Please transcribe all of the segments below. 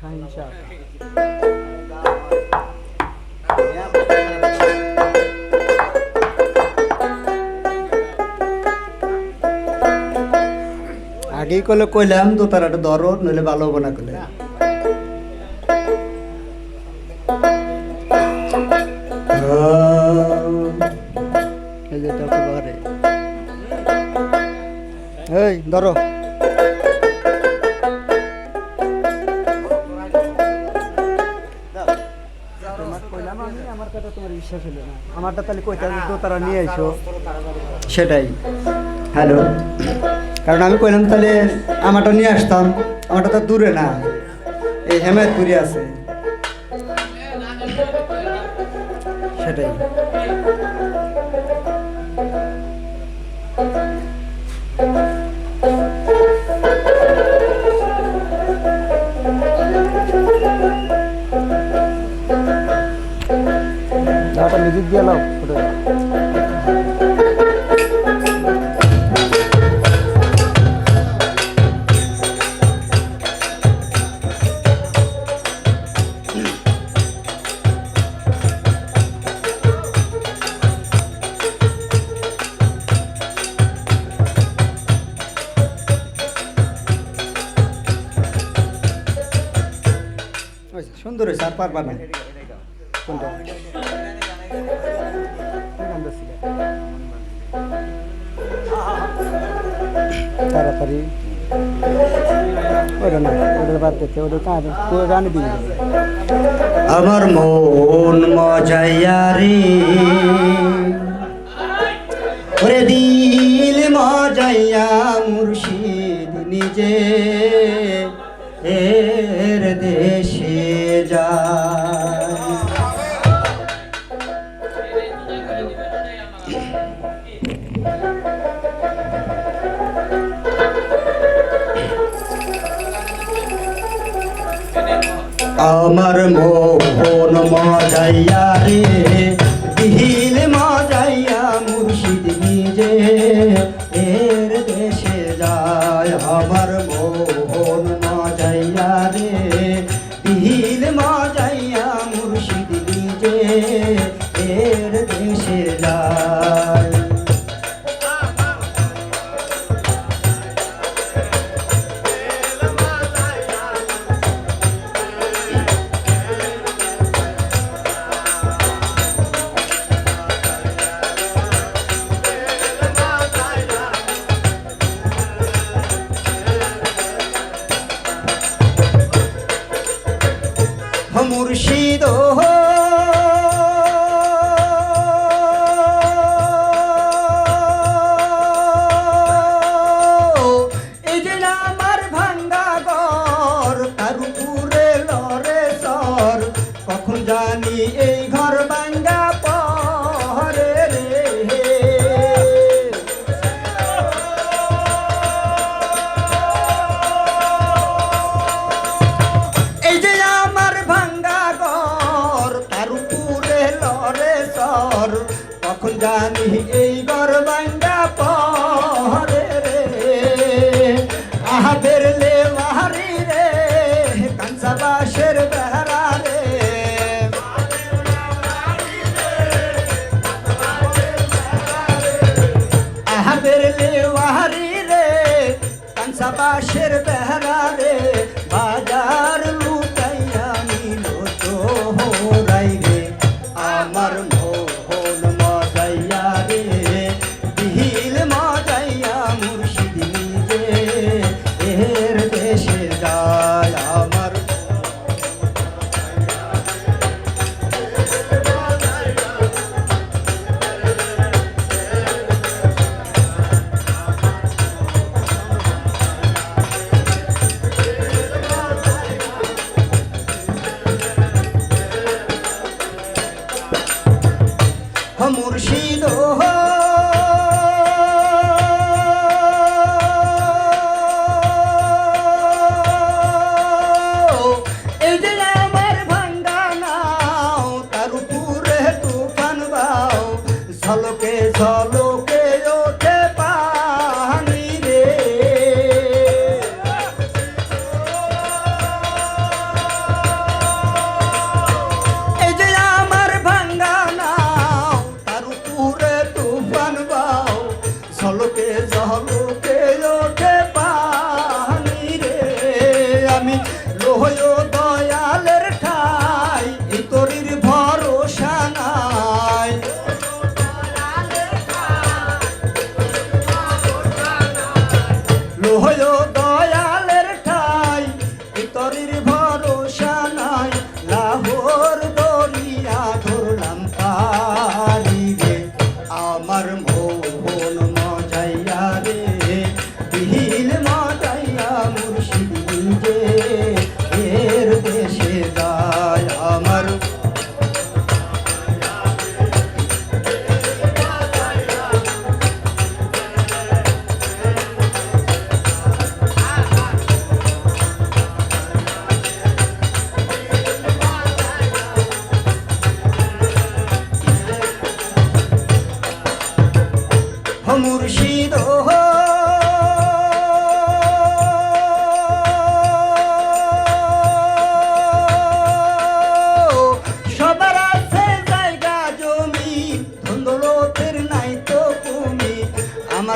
শাহিন শাহ আগেই কলে কইলাম তো তার একটা ধরো, নইলে ভালো হবে না কলে ধরো। তোমার বিশ্বাস হলো না। আমারটা তাহলে কইতে হবে নিয়ে আইসো। সেটাই। হ্যালো। কারণ আমি কইলাম তাহলে আমারটা নিয়ে আসতাম। আমারটা তো দূরে না। এই হেমায়তপুরে আছে। সেটাই। মিউজিক দিয়ে নাও ফুটে সুন্দর হয়েছে আর পারবা না। কোনটা? তাড়াতাড়ি। আমার মন মজাইয়া রে। ওরে দিল মজাইয়া মুর্শিদ নিজে এর দেশে যায় আমার মোহন মজাইয়া রে দিল মজাইয়া মুর্শিদ নিজে। এর দেশে যায় আমার মোহন মুর্শিদ এই যে আমার জানি এই ঘর ভাঙ্গা পরে রে। আহা বেরলে মাহারি রে, কাঞ্চা বাসের বেহারা রে। আহা বেরলে মাহারি রে, কাঞ্চা বাসের বেহারা রে। বাজার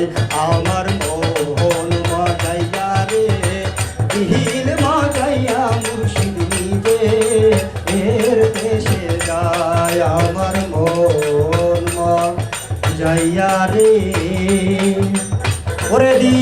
যায় আমার মোহন মজাইয়া রে বিহীন মজাইয়া মুর্শিদ এর দেশে যায় আমার মোহন মজাইয়া রে। ওরে দি